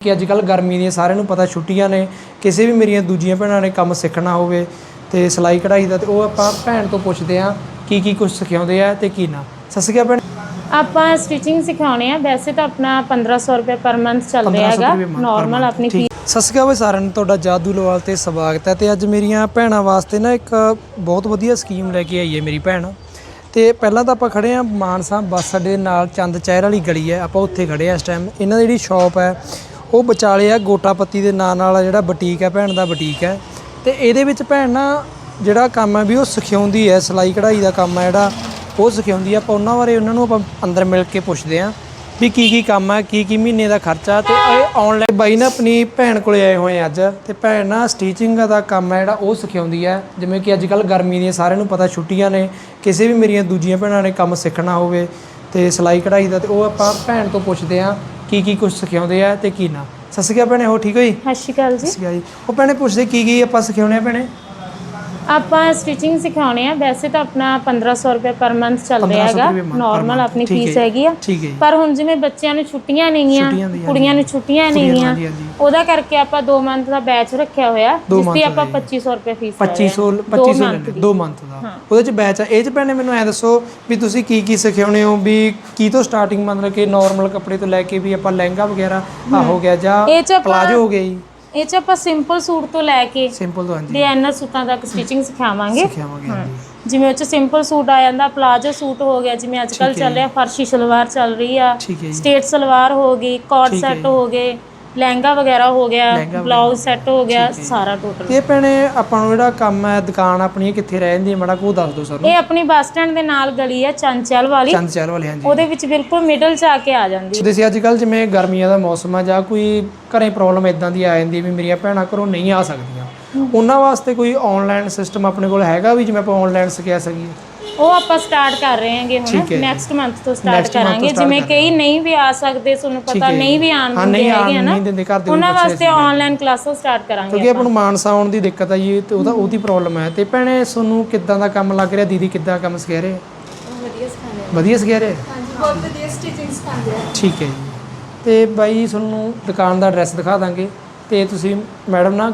ਕਿ ਅੱਜ ਕੱਲ ਗਰਮੀ ਦੀਆਂ ਸਾਰਿਆਂ ਨੂੰ ਪਤਾ ਛੁੱਟੀਆਂ ਨੇ ਕਿਸੇ ਵੀ ਮੇਰੀਆਂ ਦੂਜੀਆਂ ਭੈਣਾਂ ਨੇ ਕੰਮ ਸਿੱਖਣਾ ਹੋਵੇ ਤੇ ਸਿਲਾਈ ਕਢਾਈ ਦਾ ਤੇ ਉਹ ਆਪਾਂ ਭੈਣ ਤੋਂ ਪੁੱਛਦੇ ਆ ਕੀ ਕੀ ਕੁਝ ਸਿਖਾਉਂਦੇ ਆ ਤੇ ਕੀ ਨਾ। ਸਤਿ ਸ਼੍ਰੀ ਅਕਾਲ ਭੈਣ। ਆਪਾਂ ਸਟਿਚਿੰਗ ਸਿਖਾਉਣੇ ਆ ਵੈਸੇ ਤਾਂ ਆਪਣਾ 1500 ਰੁਪਏ ਪਰ ਮੰਥ ਚੱਲ ਰਿਹਾ 1500 ਹੈਗਾ ਰੁਪਏ month per ਨਾਰਮਲ month, ਆਪਣੀ ਠੀਕ। ਸਤਿ ਸ਼੍ਰੀ ਅਕਾਲ ਬਈ ਸਾਰਿਆਂ ਨੂੰ ਤੁਹਾਡਾ ਜਾਦੂ ਲਵਾਲ ਤੇ ਸਵਾਗਤ ਹੈ ਤੇ ਅੱਜ ਮੇਰੀਆਂ ਭੈਣਾਂ ਵਾਸਤੇ ਨਾ ਇੱਕ ਬਹੁਤ ਵਧੀਆ ਸਕੀਮ ਲੈ ਕੇ ਆਈ ਹੈ ਮੇਰੀ ਭੈਣ। ਤੇ ਪਹਿਲਾਂ ਤਾਂ ਆਪਾਂ ਖੜੇ ਆ ਮਾਨਸਾ ਬੱਸ ਅੱਡੇ ਦੇ ਨਾਲ ਚੰਦ ਚਹਿਰ ਵਾਲੀ ਗਲੀ ਹੈ ਆਪਾਂ ਉੱਥੇ ਖੜੇ ਆ ਇਸ ਟਾਈਮ ਇਹਨਾਂ ਦੀ ਜਿਹੜੀ ਸ਼ਾਪ ਹੈ ਉਹ ਵਿਚਾਲੇ ਆ ਗੋਟਾਪੱਤੀ ਦੇ ਨਾਂ ਨਾਲ ਜਿਹੜਾ ਬੁਟੀਕ ਹੈ ਭੈਣ ਦਾ ਬੁਟੀਕ ਹੈ ਤੇ ਇਹਦੇ ਵਿੱਚ ਭੈਣ ਨਾ ਜਿਹੜਾ ਕੰਮ ਹੈ ਵੀ ਉਹ ਸਿਖਾਉਂਦੀ ਹੈ ਸਿਲਾਈ ਕਢਾਈ ਦਾ ਕੰਮ ਹੈ ਜਿਹੜਾ, ਉਹ ਸਿਖਾਉਂਦੀ ਆ। ਆਪਾਂ ਉਹਨਾਂ ਬਾਰੇ ਉਹਨਾਂ ਨੂੰ ਆਪਾਂ ਅੰਦਰ ਮਿਲ ਕੇ ਪੁੱਛਦੇ ਆ ਵੀ ਕੀ ਕੀ ਕੰਮ ਹੈ ਕੀ ਕੀ ਮਹੀਨੇ ਦਾ ਖਰਚਾ। ਤੇ ਇਹ ਆਨਲਾਈਨ ਬਾਈ ਨਾ ਆਪਣੀ ਭੈਣ ਕੋਲੇ ਆਏ ਹੋਏ ਅੱਜ। ਤੇ ਭੈਣ ਨਾ ਸਟੀਚਿੰਗ ਦਾ ਕੰਮ ਹੈ ਜਿਹੜਾ ਉਹ ਸਿਖਾਉਂਦੀ ਹੈ ਜਿਵੇਂ ਕਿ ਅੱਜ ਕੱਲ ਗਰਮੀ ਦੀਆਂ ਸਾਰਿਆਂ ਨੂੰ ਪਤਾ ਛੁੱਟੀਆਂ ਨੇ, ਕਿਸੇ ਵੀ ਮੇਰੀਆਂ ਦੂਜੀਆਂ ਭੈਣਾਂ ਨੇ ਕੰਮ ਸਿੱਖਣਾ ਹੋਵੇ ਤੇ ਸਿਲਾਈ ਕਢਾਈ ਦਾ, ਤੇ ਉਹ ਆਪਾਂ ਭੈਣ ਤੋਂ ਪੁੱਛਦੇ ਆ ਕੀ ਕੀ ਕੁਝ ਸਿਖਾਉਂਦੇ ਆ ਤੇ ਕੀ ਨਾ। ਸਤਿ ਸ਼੍ਰੀ ਅਕਾਲ ਭੈਣੇ ਹੋ ਠੀਕ ਹੋ ਜੀ? ਸਤਿ ਸ਼੍ਰੀ ਅਕਾਲ ਸਤਿ ਜੀ ਸ਼੍ਰੀ ਅਕਾਲ ਜੀ। ਉਹ ਭੈਣੇ ਪੁੱਛਦੇ ਕੀ ਕੀ ਆਪਾਂ ਸਿਖਾਉਣੇ ਆ ਭੈਣੇ? ਆਪਾਂ ਸਟਿਚਿੰਗ ਸਿਖਾਉਣੇ ਆ। ਵੈਸੇ ਤਾਂ ਆਪਣਾ 1500 ਰੁਪਏ ਪਰ ਮੰਥ ਚੱਲ ਰਿਹਾ 1500 ਹੈਗਾ। ਨਾਰਮਲ ਆਪਣੀ ਫੀਸ। ਹੈਗੀ ਆ। ਪਰ ਹੁਣ ਜਿਵੇਂ ਬੱਚਿਆਂ ਨੂੰ ਛੁੱਟੀਆਂ ਦੀਆਂ, ਕੁੜੀਆਂ ਨੂੰ ਛੁੱਟੀਆਂ ਕੁੜੀਆਂ ਨੂੰ, ਨੇਗੀਆਂ ਹਾਂਜੀ, ਹਾਂਜੀ। ਉਹਦਾ ਕਰਕੇ ਆਪਾਂ 2 ਮੰਥ ਦਾ ਬੈਚ ਰੱਖਿਆ ਹੋਇਆ ਜਿਸ ਦੀ ਆਪਾਂ ਦਾ 2500 ਰੁਪਏ ਫੀਸ ਲੈ ਰਹੇ 2500 ਹਾਂ। 2500 month ਲੈਣੇ ਦੀ। 2 ਮੰਥ ਦਾ। ਉਹਦੇ ਚ ਬੈਚ ਆ। ਇਹ ਚ ਭੈਣੇ ਮੈਨੂੰ ਐ ਦੱਸੋ ਵੀ ਤੁਸੀਂ ਕੀ ਕੀ ਸਿਖਾਉਣੇ ਹੋ ਵੀ ਕੀ ਤੋਂ ਸਟਾਰਟਿੰਗ ਮਤਲਬ ਕਿ ਨਾਰਮਲ ਕੱਪੜੇ ਤੋਂ ਲੈ ਕੇ ਵੀ ਆਪਾਂ ਲਹਿੰਗਾ ਵਗੈਰਾ ਆ ਹੋ। ਗਿਆ ਜਾਂ ਪਲਾਜੋ ਹੋ ਗਿਆ ਜੀ। ਇਹ ਚ ਆਪਾਂ ਸਿੰਪਲ ਸੂਟ ਤੋਂ ਲੈ ਕੇ ਸਿੰਪਲ ਤੋਂ ਹਾਂਜੀ। ਡਿਜ਼ਾਈਨਰ ਸੂਟਾਂ ਤੱਕ ਸਟਿਚਿੰਗ ਸਿਖਾਵਾਂਗੇ। ਸਿਖਾਵਾਂਗੇ ਹਾਂਜੀ। ਜਿਵੇਂ ਉਹ ਚ ਸਿੰਪਲ ਸੂਟ ਆ ਜਾਂਦਾ ਪਲਾਜੋ ਸੂਟ ਹੋ ਗਿਆ ਜਿਵੇਂ ਅੱਜ ਕੱਲ ਚੱਲ ਰਿਹਾ ਫਰਸ਼ੀ ਸਲਵਾਰ ਚੱਲ ਰਹੀ ਆ ਸਟੇਟ ਸਲਵਾਰ ਹੋ ਗਈ ਕੋਟ ਸੈੱਟ ਹੋ ਗਏ। ਲਹਿੰਗਾ ਵਗੈਰਾ ਹੋ ਗਿਆ ਬਲਾਊਜ਼ ਸੈੱਟ ਹੋ ਗਿਆ ਸਾਰਾ ਟੋਟਲ ਤੇ ਭੈਣੇ ਆਪਾਂ ਨੂੰ ਜਿਹੜਾ ਕੰਮ ਹੈ ਦੁਕਾਨ ਆਪਣੀ ਇਹ ਕਿੱਥੇ ਰਹਿ ਜਾਂਦੀ ਹੈ? ਮਾੜਾ ਕੋ ਦੱਸ ਦਿਓ ਸਾਨੂੰ। ਇਹ ਆਪਣੀ ਬੱਸ ਸਟੈਂਡ ਦੇ ਨਾਲ ਗਲੀ ਹੈ ਚੰਚਲ ਵਾਲੀ। ਚੰਦ ਚਹਿਲ ਵਾਲੇ ਹਾਂਜੀ। ਉਹਦੇ ਵਿੱਚ ਬਿਲਕੁਲ ਮਿਡਲ ਚ ਆ ਕੇ ਆ ਜਾਂਦੀ ਤੁਸੀਂ ਅੱਜ ਕੱਲ ਜਿਵੇਂ ਗਰਮੀਆਂ ਦਾ ਮੌਸਮ ਆ ਜਾਂ ਕੋਈ ਘਰੇ ਪ੍ਰੋਬਲਮ ਇਦਾਂ ਦੀ ਆ ਜਾਂਦੀ ਵੀ ਮੇਰੀਆਂ ਭੈਣਾਂ ਘਰੋਂ ਨਹੀਂ ਆ ਸਕਦੀਆਂ। ਉਹਨਾਂ ਵਾਸਤੇ ਕੋਈ ਆਨਲਾਈਨ ਸਿਸਟਮ ਆਪਣੇ ਕੋਲ ਹੈਗਾ ਵੀ ਜਿਵੇਂ ਆਪਾਂ ਆਨਲਾਈਨ ਸਿਖਾ ਸਕੀਏ? ਉਹ ਆਪਾਂ ਸਟਾਰਟ ਕਰ ਰਹੇ ਹਾਂਗੇ ਠੀਕ ਹੁਣ ਹੈ। ਨੈਕਸਟ ਮੰਥ ਤੋਂ ਸਟਾਰਟ Next month ਤੋਂ ਕਰਾਂਗੇ start ਜਿਵੇਂ ਕਈ ਨਹੀਂ ਵੀ ਆ ਸਕਦੇ ਤੁਹਾਨੂੰ ਠੀਕ ਪਤਾ ਹੈ ਨਹੀਂ। ਵੀ ਆਣ ਹਾਂ, ਦਿੰਦੇ ਨਹੀਂ ਆਉਣ ਹੈਗੇ ਆ ਨਾ ਨਹੀਂ ਦਿੰਦੇ, ਘਰ ਦੇ ਉਹਨਾਂ ਵਾਸਤੇ ਆਨਲਾਈਨ ਕਲਾਸਾਂ ਸਟਾਰਟ ਕਰਾਂਗੇ ਕਿਉਂਕਿ ਆਪਾਂ ਨੂੰ ਮਾਨਸਾ ਆਉਣ ਦੀ ਦਿੱਕਤ ਆ ਜੀ ਤੇ ਉਹਦਾ ਉਹਦੀ ਪ੍ਰੋਬਲਮ ਹੈ ਤੇ ਭੈਣੇ ਤੁਹਾਨੂੰ ਕਿੱਦਾਂ ਦਾ ਕੰਮ ਲੱਗ ਰਿਹਾ? ਦੀਦੀ ਕਿੱਦਾਂ ਕੰਮ ਸਿਖਾ ਰਹੇ? ਵਧੀਆ ਸਿਖਾ ਰਹੇ। ਹਾਂਜੀ ਬਹੁਤ ਵਧੀਆ ਸਟਿਚਿੰਗ ਸਿਖਾਉਂਦੇ ਆ ਠੀਕ ਹੈ ਜੀ। ਤੇ ਬਾਈ ਤੁਹਾਨੂੰ ਦੁਕਾਨ ਦਾ ਐਡਰੈਸ ਦਿਖਾ ਦਾਂਗੇ। ਤੇ ਤੁਸੀਂ ਮੈਡਮ ਨਾਲ